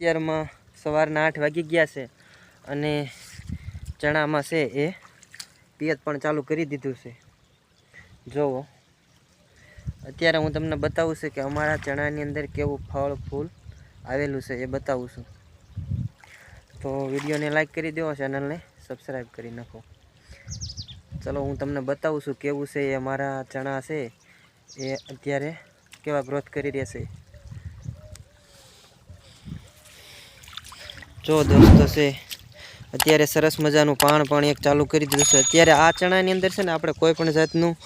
અત્યારમાં સવારના આઠ વાગી ગયા છે અને ચણામાં છે એ પિયત પણ ચાલુ કરી દીધું છે. જુઓ અત્યારે હું તમને બતાવું છું કે અમારા ચણાની અંદર કેવું ફળ, ફૂલ આવેલું છે એ બતાવું છું. તો વિડીયોને લાઈક કરી દો ચેનલને સબસ્ક્રાઈબ કરી નાખો. ચલો, હું તમને બતાવું છું કેવું છે એ અમારા ચણા છે એ અત્યારે કેવા ગ્રોથ કરી રહ્યા છે. જો દોસ્તો છે અત્યારે સરસ મજાનું પાણ પણ એક ચાલુ કરી દીધું છે. અત્યારે આ ચણાની અંદર છે ને આપણે કોઈ પણ જાતનું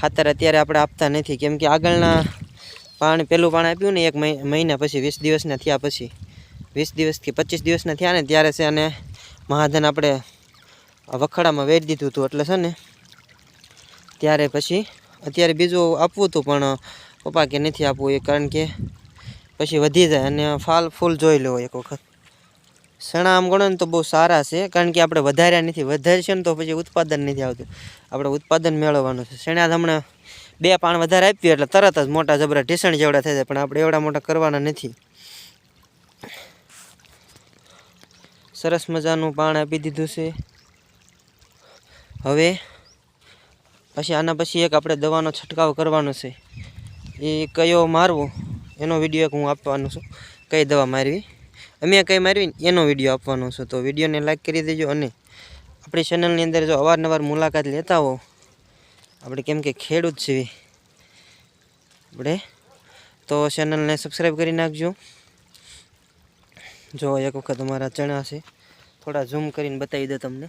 ખાતર અત્યારે આપણે આપતા નથી. કેમ કે આગળના પાણી પેલું પાણી આપ્યું ને એક મહિ- મહિના પછી, વીસ દિવસના થયા પછી. વીસ દિવસથી પચીસ દિવસના થયા ને ત્યારે છે અને મહાધન આપણે વખડામાં વેચી દીધું હતું. એટલે છે ને, ત્યારે પછી, અત્યારે બીજું આપવું હતું પણ પપ્પા કે નથી આપવું એ કારણ કે પછી વધી જાય અને ફાલ ફૂલ જોઈ લેવો એક વખત. સણા આમ ગણો ને તો બહુ સારા છે, કારણ કે આપણે વધાર્યા નથી. વધારશે ને તો પછી ઉત્પાદન નથી આવતું. આપણે ઉત્પાદન મેળવવાનું છે. શેણા હમણાં બે પાણ વધારે આપ્યું એટલે તરત જ મોટા જબરા ઢીસણ જેવડા થઈ જાય, પણ આપણે એવડા મોટા કરવાના નથી. સરસ મજાનું પાણ આપી દીધું છે. હવે પછી આના પછી એક આપણે દવાનો છંટકાવ કરવાનો છે. એ કયો મારવો? એનો વીડિયો એક હું આપવાનો છું. કઈ દવા મારવી? અમે કઈ મારવી એનો વીડિયો આપવાનો છું. તો વિડીયોને લાઈક કરી દેજો અને આપણી ચેનલની અંદર જો અવારનવાર મુલાકાત લેતા હો. આપણે કેમ કે ખેડૂત છીએ. આપણે તો ચેનલને સબસ્ક્રાઈબ કરી નાખજો. જો એક વખત અમારા ચણા છે, થોડા ઝૂમ કરીને બતાવી દો તમને.